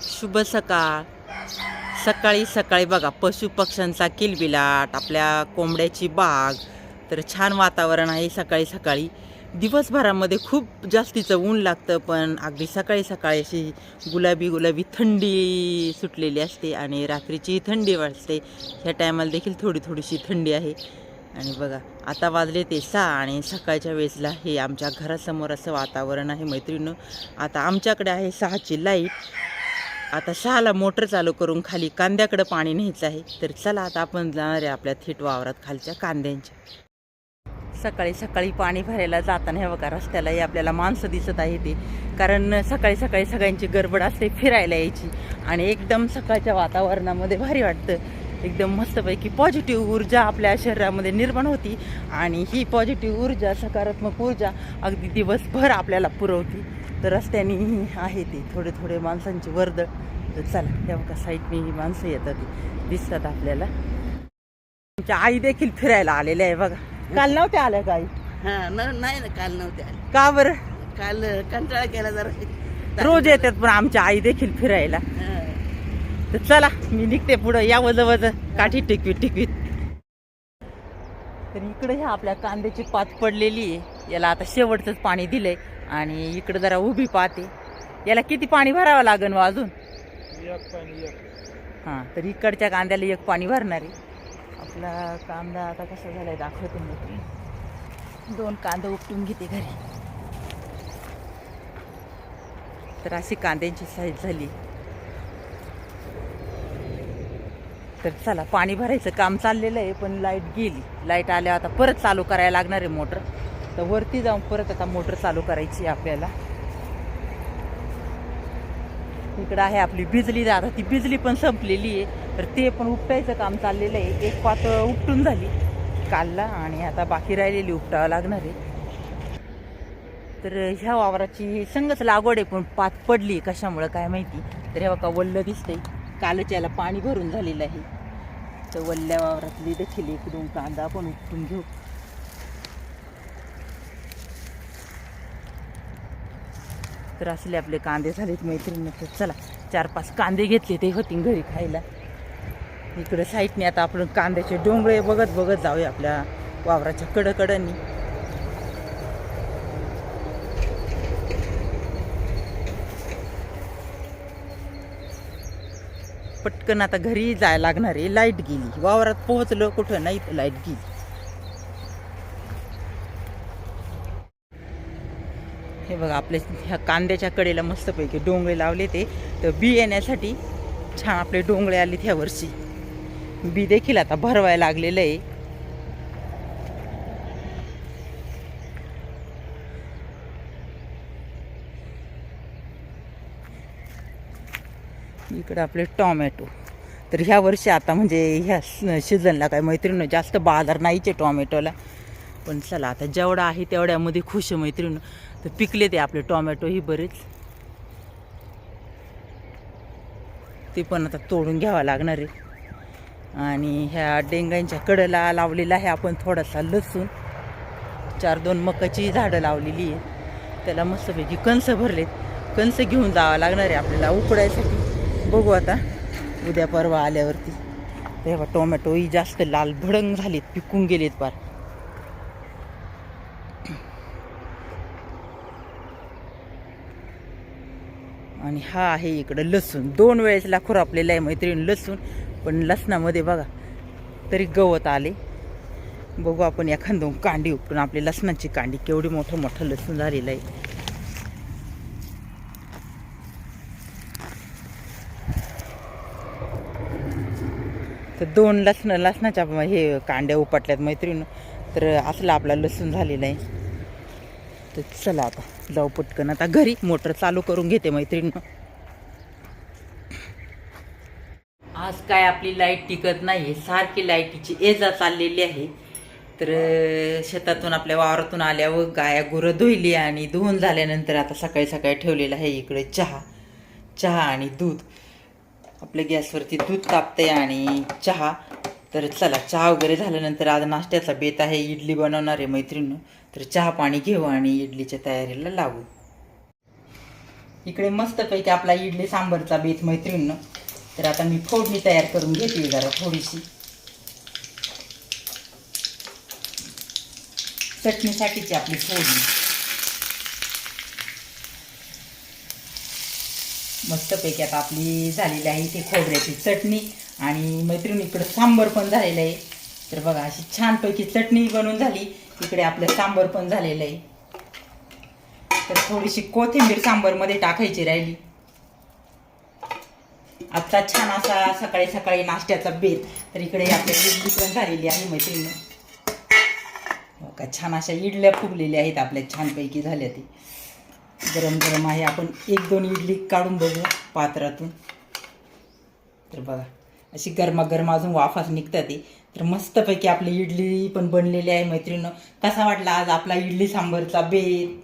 शुभ सकाळ. सकाळी सकाळी बघा पशु पक्ष्यांचा किलबिलाट आपल्या कोंबड्याची बाग. तर छान वातावरण आहे सकाळी सकाळी. दिवसभरामध्ये खूप जास्तीचं ऊन लागतं पण अगदी सकाळी सकाळी अशी गुलाबी गुलाबी थंडी सुटलेली असते आणि रात्रीची थंडी वाजते. ह्या टायमाला देखील थोडी थोडीशी थंडी आहे. आणि बघा आता वाजले ते सहा आणि सकाळच्या वेळेसला हे आमच्या घरासमोर असं वातावरण आहे मैत्रिणीनं. आता आमच्याकडे आहे सहाची लाइट. आता शहाला मोटर चालू करून खाली कांद्याकडं पाणी न्यायचं आहे. तर चला आता आपण जाणार आहे आपल्या थेट वावरात खालच्या कांद्यांच्या. सकाळी सकाळी पाणी भरायला जाताना हे बघा रस्त्यालाही आपल्याला माणसं दिसत आहे ते. कारण सकाळी सकाळी सगळ्यांची गडबड असते फिरायला यायची. आणि एकदम सकाळच्या वातावरणामध्ये भारी वाटतं. एकदम मस्तपैकी पॉझिटिव्ह ऊर्जा आपल्या शरीरामध्ये निर्माण होती. आणि ही पॉझिटिव्ह ऊर्जा सकारात्मक ऊर्जा अगदी दिवसभर आपल्याला पुरवते. तर रस्त्याने आहे ती. थोडे थोडे माणसांची वर्दळ. तर चला त्या बघा साईडने ही माणसं येतात. दिसतात आपल्याला. आमच्या आई देखील फिरायला आलेल्या आहे बघा. काल नव्हत्या आल्या का आई? हा न नाही ना काल नव्हते आले. का बरं? काल कंटाळा केला जरा. रोज येतात पण आमच्या आई देखील फिरायला. हा. तर चला मी निघते पुढं. या वज वज काठी टिकवीत टिकवीत. तर इकडे ह्या आपल्या कांद्याची पात पडलेली आहे. याला आता शेवटचंच पाणी दिलंय. आणि इकडे जरा उभी पाहते. याला किती पाणी भरावं लागेल व अजून? हां तर इकडच्या कांद्याला एक पाणी भरणार आहे. आपला कांदा आता कसा झालाय दाखवते मी. दोन कांदा उपटून घेते घरी. तर अशी कांद्यांची साईज झाली. तर चला पाणी भरायचं काम चाललेलं आहे पण लाइट गेली. लाइट आल्या आता परत चालू करायला लागणार आहे मोटर. तर वरती जाऊन परत आता मोटर चालू करायची आहे आपल्याला. इकडं आहे आपली बिजली आता ती बिजली पण संपलेली आहे. तर ते पण उपटायचं काम चाललेलं आहे. एक पात उपटून झाली. कालला आणि आता बाकी राहिलेली उपटावं लागणार आहे. तर ह्या वावराची संगच लागवड आहे पण पात पडली कशामुळं काय माहिती? तर हे बघा वल्ल दिसतंय. कालच याला पाणी भरून झालेलं आहे. तर वल्ल्या वावरातली देखील एक दोन कांदा आपण उपटून घेऊ. तर असले आपले कांदे झालेत मैत्रिणी तर चला चार पाच कांदे घेतले ते होती घरी खायला. इकडे साईडने आता आपण कांद्याचे डोंगळे बघत बघत जाऊया आपल्या वावराच्या कडकडनी. पटकन आता घरी जायला लागणार आहे. लाइट गेली. वावरात पोहोचलो कुठं? नाही लाइट गेली. हे बघा आपल्या ह्या कांद्याच्या कडेला मस्तपैकी डोंगळे लावले ते. तर बी येण्यासाठी छान आपले डोंगळे आले ह्या वर्षी. बी देखील आता भरवायला लागलेलं आहे. इकडे आपले टॉमॅटो. तर ह्या वर्षी आता म्हणजे ह्या सीझनला काय मैत्रिणी जास्त बाजार नाहीचे टॉमॅटोला. पण चला आता जेवढा आहे तेवढ्यामध्ये खुश मैत्रिणी तर पिकले ते आपले टोमॅटोही बरेच. ते पण आता तोडून घ्यावं लागणार आहे. आणि ह्या डेंगांच्या कडेला लावलेला आहे आपण थोडासा लसूण. चार दोन मकाची झाडं लावलेली आहे त्याला मस्तपैकी कंस भरलेत. कंस घेऊन जावं लागणार आहे आपल्याला उकडायसाठी. बघू आता उद्या परवा आल्यावरती. तेव्हा टोमॅटो ही जास्त लाल भडंग झालीत पिकून गेलेत पार. आणि हा आहे इकडं लसूण. दोन वेळेसला खुरापलेला आहे मैत्रीण लसूण. पण लसणामध्ये बघा तरी गवत आले. बघू आपण एखादं कांडी उपटून आपली लसणाची कांडी. केवढी मोठं मोठं लसूण झालेलं आहे. तर दोन लसण लसणाच्या हे कांड्या उपटल्यात मैत्रीण. तर असला आपला लसूण झालेला आहे. तर चला आता. जाऊ पटकन. आता घरी मोटर चालू करून घेते मैत्रीण. आज काय आपली लाइट टिकत नाही सारखी लाईटीची एजा चाललेली आहे. तर शेतातून आपल्या वावरातून आल्यावर गाया गुरं धुईली आणि धुवून झाल्यानंतर आता सकाळी सकाळी ठेवलेलं आहे इकडे चहा. चहा आणि दूध. आपल्या गॅसवरती दूध तापतंय आणि चहा. तर चला चहा वगैरे झाल्यानंतर आज नाश्त्याचा बेत आहे इडली बनवणार आहे मैत्रिणी. तर चहा पाणी घेऊ आणि इडलीच्या तयारीला लागू. इकडे मस्तपैकी आपला इडली सांबरचा बेत मैत्रिणीनं तर आता मी फोडणी तयार करून घेते जरा थोडीशी. चटणीसाठीची आपली फोडणी. मस्तपैकी आता आपली झालेली आहे ती खोबऱ्याची चटणी. आणि मैत्रिणी इकडं सांबर पण झालेलं आहे. तर बघा अशी छानपैकी चटणी बनवून झाली. इकडे आपलं सांबर पण झालेलं आहे. तर थोडीशी कोथिंबीर सांबरमध्ये टाकायची राहिली. आजचा छान असा सकाळी सकाळी नाश्त्याचा बेत. तर इकडे आपल्या इडली पण झालेली आहे मैत्रिणी. का छान अशा इडल्या फुगलेल्या आहेत आपल्या छानपैकी झाल्या ती. गरम गरम आहे. आपण एक दोन इडली काढून बघू पात्रातून. तर बघा अशी गरमागरम अजून वाफाच निघतात. ते तर मस्तपैकी आपली इडली पण बनलेली आहे मैत्रिणीनं. कसा वाटला आज आपला इडली सांबरचा बेत?